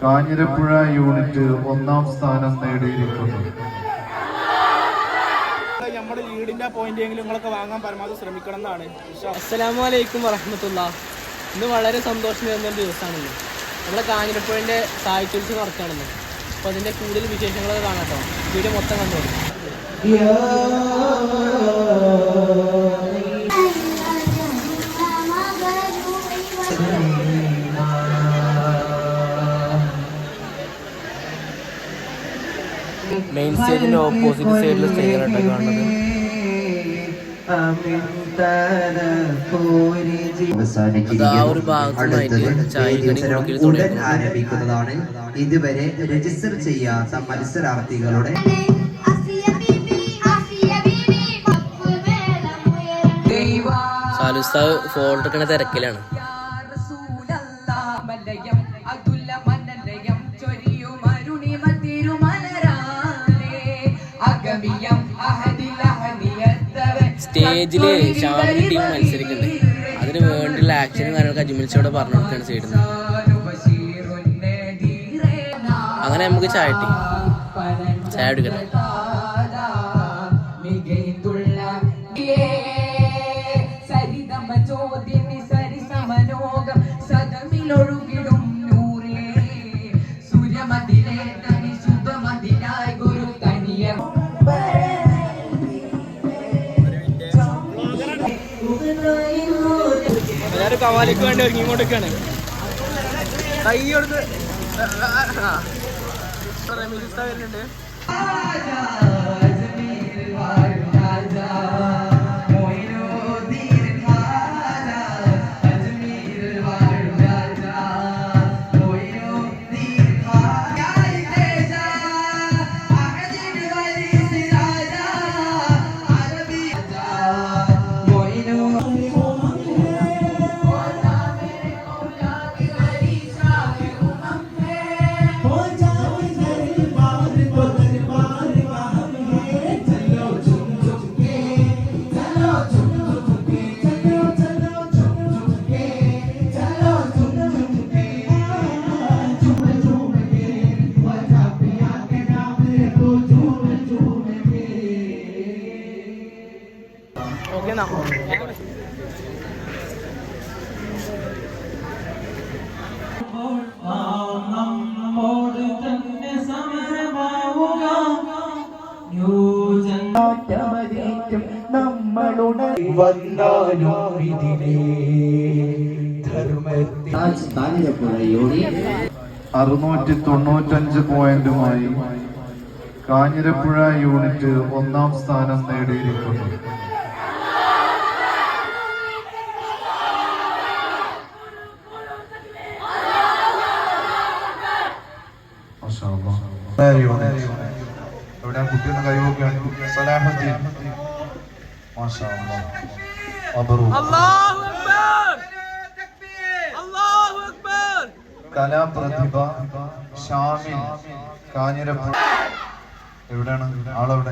Kanjirappuzha unit ഒന്നാം സ്ഥാനം നേടിയിരിക്കുന്നു. നമ്മുടെ ലീഡിന്റെ പോയിന്റ് എങ്കിലും നിങ്ങളൊക്കെ വാങ്ങാൻ പരമാവധി ശ്രമിക്കണം എന്നാണ്. അസ്സലാമു അലൈക്കും വറഹമത്തുള്ള. ഇന്ന് വളരെ സന്തോഷം തരുന്ന ഒരു ദിവസമാണല്ലോ. നമ്മുടെ കാഞ്ഞിരപ്പുഴന്റെ സാഹിത്യോത്സവം നടക്കുകയാണല്ലോ അപ്പോൾ അതിന്റെ കൂടുതൽ വിശേഷങ്ങളൊക്കെ കാണാം കേട്ടോ. വീഡിയോ മൊത്തം കണ്ടോളൂ. സ്റ്റേജിന്റെ ഓപ്പോസിറ്റ് സൈഡിൽ സ്റ്റേജായിട്ടാണ് കാണുന്നത്. ഉടൻ ആരംഭിക്കുന്നതാണ്. ഇതുവരെ രജിസ്റ്റർ ചെയ്യാത്ത മത്സരാർത്ഥികളുടെ സാലുസ്ത ഫോൾഡർ തിരക്കിലാണ്. സ്റ്റേജിൽ ഷാമിലി ടീം മത്സരിക്കുന്നുണ്ട്. അതിന് വേണ്ടിയുള്ള ആക്ഷനും കാര്യങ്ങളൊക്കെ അജ്മൽച്ചോടെ പറഞ്ഞു കൊടുക്കുകയാണ് സൈഡിൽ നിന്ന് അങ്ങനെ നമുക്ക് ചായ കിട്ടി. ചായ എടുക്കട്ടെ. സമലോകം നൂറേ എല്ലാവരും കവാലിക്ക് വേണ്ടി ഒരുങ്ങിക്കൊണ്ടിരിക്കുകയാണ് കൈ കൊടുത്ത് വരുന്നുണ്ട്. നമ്മളുടെ വന്നാലും അറുന്നൂറ്റി തൊണ്ണൂറ്റഞ്ച് പോയിന്റുമായി കാഞ്ഞിരപ്പുഴ യൂണിറ്റ് ഒന്നാം സ്ഥാനം നേടിയിരിക്കുന്നു മാഷാ എവിടെ കുട്ടിയൊന്ന് കൈവക്കുകയാണ് സലാഹുദ്ദീൻ. മാഷാ അല്ലാഹ്. മബ്രൂക്ക്. കലാപ്രതിഭ ഷാമിൽ കാഞ്ഞിരപ്പുഴ. എവിടെയാണ്? ആളെവിടെ.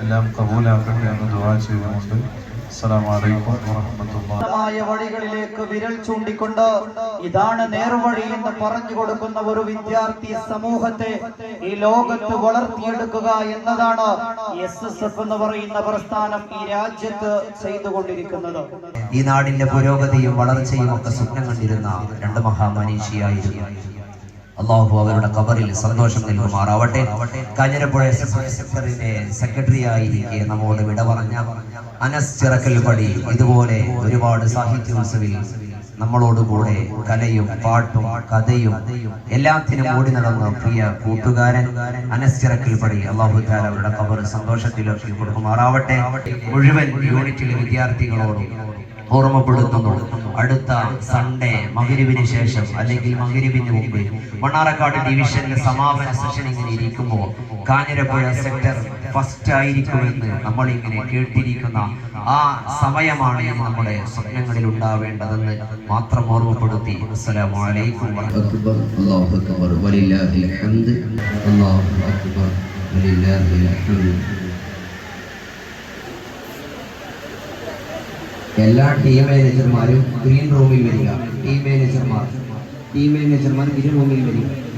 എല്ലാം കബൂലാക്കട്ടെ എന്ന് ദുആ ചെയ്തുകൊണ്ട് അസ്സലാമു അലൈക്കും വറഹ്മത്തുള്ളാഹി മായ വഴികളിലേക്ക് വിരൽ ചൂണ്ടിക്കൊണ്ട് ഇതാണ് നേർവഴി എന്ന് പറഞ്ഞു കൊടുക്കുന്ന ഒരു വിദ്യാർത്ഥി സമൂഹത്തെ ഈ ലോകത്ത് വളർത്തിയെടുക്കുക എന്നതാണ് എസ് എസ് എഫ് എന്ന് പറയുന്ന പ്രസ്ഥാനം ഈ രാജ്യത്ത് ചെയ്തുകൊണ്ടിരിക്കുന്നത്. ഈ നാടിന്റെ പുരോഗതിയും വളർച്ചയും ഒക്കെ സ്വപ്നം കണ്ടിരുന്ന രണ്ട് മഹാമനീഷിയായിരുന്നു. അള്ളാഹു അവരുടെ കബറിൽ സന്തോഷം നൽകുമാറാവട്ടെ. കാഞ്ഞിരപ്പുഴ സെക്രട്ടറിയായിരിക്കെ സെക്രട്ടറി ആയിരിക്കെ നമ്മോട് വിട പറഞ്ഞ അനസ് ചിറക്കൽ പടി ഇതുപോലെ ഒരുപാട് സാഹിത്യോത്സവിൽ നമ്മളോടുകൂടെ കലയും പാട്ടും കഥയും എല്ലാത്തിനും ഓടി നടന്ന പ്രിയ കൂട്ടുകാരൻ അനസ് ചിറക്കൽ പടി അള്ളാഹു അവരുടെ കബർ സന്തോഷത്തിലൊക്കെ കൊടുക്കുമാറാവട്ടെ. മുഴുവൻ യൂണിറ്റിലെ വിദ്യാർത്ഥികളോടും ഓർമ്മപ്പെടുത്തുന്നു. അടുത്ത സൺഡേ മകരിവിന് ശേഷം അല്ലെങ്കിൽ മകരിവിന് മുമ്പ് മണ്ണാറക്കാട് ഡിവിഷന്റെ സമാപന സെഷൻ ഇങ്ങനെ ഇരിക്കുമ്പോൾ കാഞ്ഞിരപ്പുഴ സെക്ടർ ഫസ്റ്റ് ആയിരിക്കുമെന്ന് നമ്മൾ ഇങ്ങനെ കേട്ടിരിക്കുന്ന ആ സമയമാണ് നമ്മുടെ സ്വപ്നങ്ങളിൽ ഉണ്ടാവേണ്ടതെന്ന് മാത്രം ഓർമ്മപ്പെടുത്തി. അക്ബർ. ഹംദ് അക്ബർ. എല്ലാ ടീം മാനേജർമാരും ഗ്രീൻ റൂമിൽ വരിക. ടീം മാനേജർമാർ ടീം മാനേജർമാർ ഗ്രീൻ റൂമിൽ വരിക.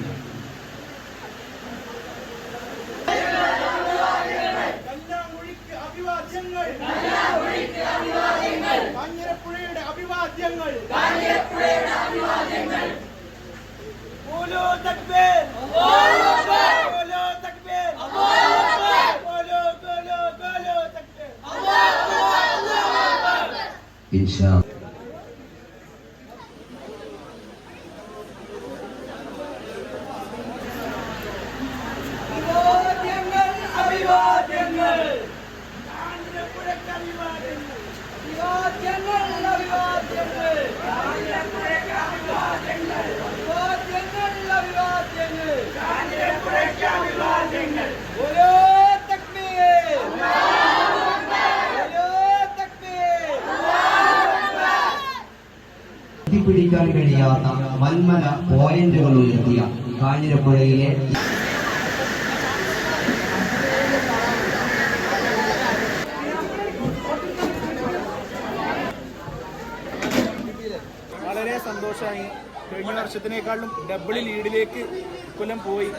siya. എത്തിപ്പിടിക്കാൻ കഴിയാത്ത മന്മന പോയിന്റുകൾ ഉയർത്തിയ കാഞ്ഞിരപ്പുഴയിലെ വളരെ സന്തോഷമായി. കഴിഞ്ഞ വർഷത്തിനേക്കാളും ഡബിൾ ലീഡിലേക്ക് കൊല്ലം പോയി.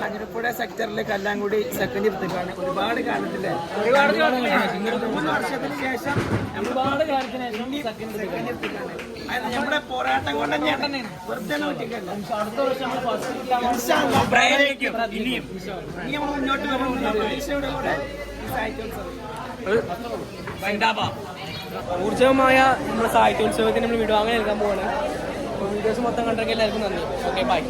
കാഞ്ഞിരപ്പുഴ സെക്ടറിൽ കല്ലാങ്കുടി സെക്കൻഡ് ഇരുത്തിക്കാണ് ഒരുപാട് കാലത്തിൽ ഒരുപാട് മൂന്ന് വർഷത്തിന് ശേഷം ഒരുപാട് കാലത്തിന് സെക്കൻഡ് നമ്മുടെ പോരാട്ടം കൊണ്ട് തന്നെയാണ്. വെറുതെ നോക്കിക്കല്ല അടുത്ത വർഷം നമ്മൾ ഫസ്റ്റ് ഇനിയും. ഇനി നമ്മൾ മുന്നോട്ട് പ്രതീക്ഷയുടെ കൂടെ ഊർജമായ നമ്മുടെ സാഹിത്യോത്സവത്തിന് നമ്മൾ വിടുവാങ്ങൽ നൽകാൻ പോവാണ്. വീഡിയോസ് മൊത്തം കണ്ടൊക്കെ എല്ലാവർക്കും നന്ദി. Okay bye